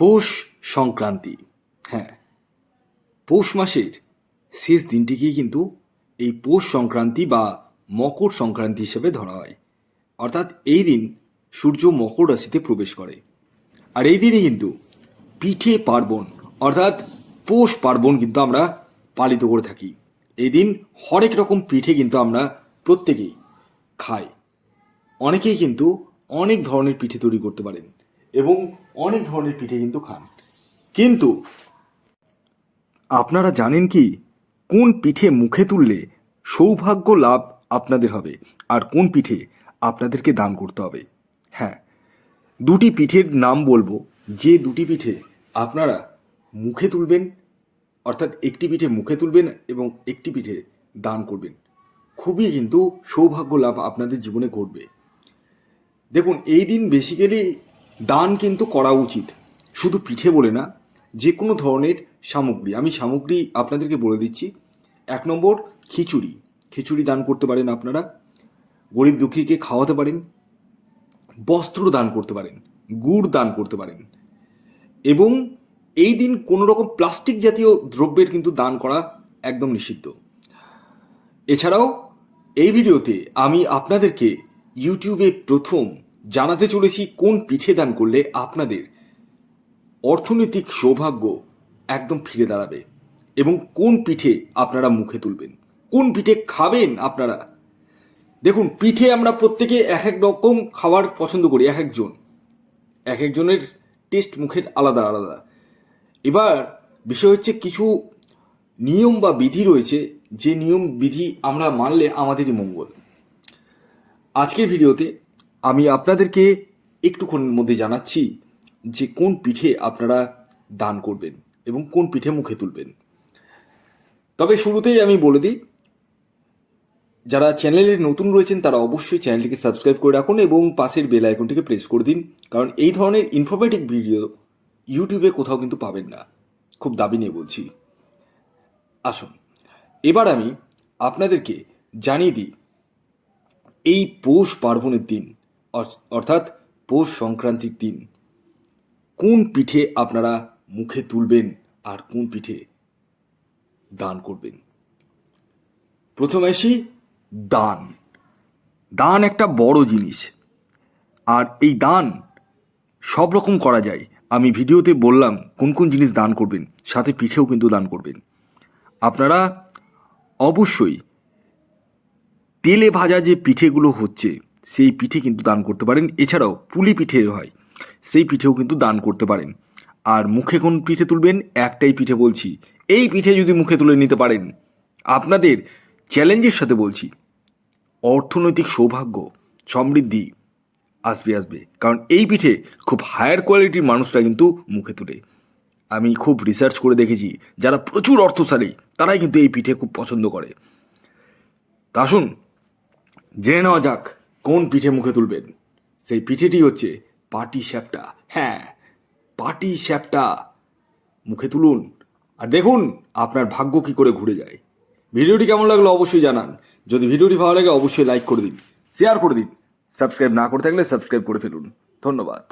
পৌষ সংক্রান্তি। হ্যাঁ পৌষ মাসের শেষ দিনটিকেই কিন্তু এই পৌষ সংক্রান্তি বা মকর সংক্রান্তি হিসেবে ধরা হয়। অর্থাৎ এই দিন সূর্য মকর রাশিতে প্রবেশ করে। আর এই দিনে কিন্তু পিঠে পার্বণ, অর্থাৎ পৌষ পার্বণ কিন্তু আমরা পালিত করে থাকি। এই দিন হরেক রকম পিঠে কিন্তু আমরা প্রত্যেকেই খাই। অনেকেই কিন্তু অনেক ধরনের পিঠে তৈরি করতে পারেন। এবং অনেক ধরনের পিঠে কিন্তু খান। কিন্তু আপনারা জানেন কি? কোন পিঠে মুখে তুললে সৌভাগ্য লাভ আপনাদের হবে আর কোন পিঠে আপনাদেরকে দান করতে হবে? হ্যাঁ দুটি পিঠের নাম বলব। যে দুটি পিঠে আপনারা মুখে তুলবেন, অর্থাৎ একটি পিঠে মুখে তুলবেন এবং একটি পিঠে দান করবেন, খুবই কিন্তু সৌভাগ্য লাভ আপনাদের জীবনে ঘটবে। দেখুন, এই দিন বেসিক্যালি দান কিন্তু করা উচিত। শুধু পিঠে বলে না যে কোনো ধরনের সামগ্রী। আমি সামগ্রী আপনাদেরকে বলে দিচ্ছি। এক নম্বর, খিচুড়ি। খিচুড়ি দান করতে পারেন আপনারা। গরিব দুঃখীকে খাওয়াতে পারেন। বস্ত্র দান করতে পারেন। গুড় দান করতে পারেন। এবং এই দিন কোনো রকম প্লাস্টিক জাতীয় দ্রব্যের কিন্তু দান করা একদম নিষিদ্ধ। এছাড়াও এই ভিডিওতে আমি আপনাদেরকে ইউটিউবে প্রথম জানাতে চলেছি কোন পিঠে দান করলে আপনাদের অর্থনৈতিক সৌভাগ্য একদম ফিরে দাঁড়াবে এবং কোন পিঠে আপনারা মুখে তুলবেন? কোন পিঠে খাবেন আপনারা? দেখুন, পিঠে আমরা প্রত্যেকে এক এক রকম খাবার পছন্দ করি, এক একজন। এক একজনের টেস্ট মুখের আলাদা আলাদা। এবার বিষয় হচ্ছে কিছু নিয়ম বা বিধি রয়েছে, যে নিয়ম বিধি আমরা মানলে আমাদেরই মঙ্গল। আজকের ভিডিওতে আমি আপনাদেরকে একটুক্ষণের মধ্যে জানাচ্ছি যে কোন পিঠে আপনারা দান করবেন এবং কোন পিঠে মুখে তুলবেন। তবে শুরুতেই আমি বলে দিই, যারা চ্যানেলে নতুন রয়েছেন তারা অবশ্যই চ্যানেলটিকে সাবস্ক্রাইব করে রাখুন এবং পাশের বেল আইকনটিকে প্রেস করে দিন, কারণ এই ধরনের ইনফরমেটিভ ভিডিও ইউটিউবে কোথাও কিন্তু পাবেন না। খুব দাবি নিয়ে বলছি। আসুন, এবার আমি আপনাদেরকে জানিয়ে দিই, এই পৌষ পার্বণের দিন অর্থাৎ পৌষ সংক্রান্তির দিন। কোন পিঠে আপনারা মুখে তুলবেন আর কোন পিঠে দান করবেন? প্রথমে আসি দান। দান একটা বড় জিনিস। আর এই দান সব রকম করা যায়। আমি ভিডিওতে বললাম কোন কোন জিনিস দান করবেন, সাথে পিঠেও কিন্তু দান করবেন। আপনারা অবশ্যই তেলে ভাজা যে পিঠেগুলো হচ্ছে সেই পিঠে কিন্তু দান করতে পারেন। এছাড়াও পুলি পিঠে হয়, সেই পিঠেও কিন্তু দান করতে পারেন। আর মুখে কোন পিঠে তুলবেন? একটাই পিঠে বলছি, এই পিঠে যদি মুখে তুলে নিতে পারেন, আপনাদের চ্যালেঞ্জের সাথে বলছি, অর্থনৈতিক সৌভাগ্য সমৃদ্ধি আসবে আসবে। কারণ এই পিঠে খুব হায়ার কোয়ালিটির মানুষরা কিন্তু মুখে তুলে। আমি খুব রিসার্চ করে দেখেছি, যারা প্রচুর অর্থশালী, তারাই কিন্তু এই পিঠে খুব পছন্দ করে। তা আসুন জেনে নেওয়া যাক কোন পিঠে মুখে তুলবেন? সেই পিঠেটি হচ্ছে পাটি শ্যাপটা। হ্যাঁ পাটি শ্যাপটা। মুখে তুলুন আর দেখুন আপনার ভাগ্য কি করে ঘুরে যায়। ভিডিওটি কেমন লাগল অবশ্যই জানান। যদি ভিডিওটি ভালো লাগে অবশ্যই লাইক করে দিন, শেয়ার করে দিন, সাবস্ক্রাইব না করে থাকলে সাবস্ক্রাইব করে ফেলুন। ধন্যবাদ।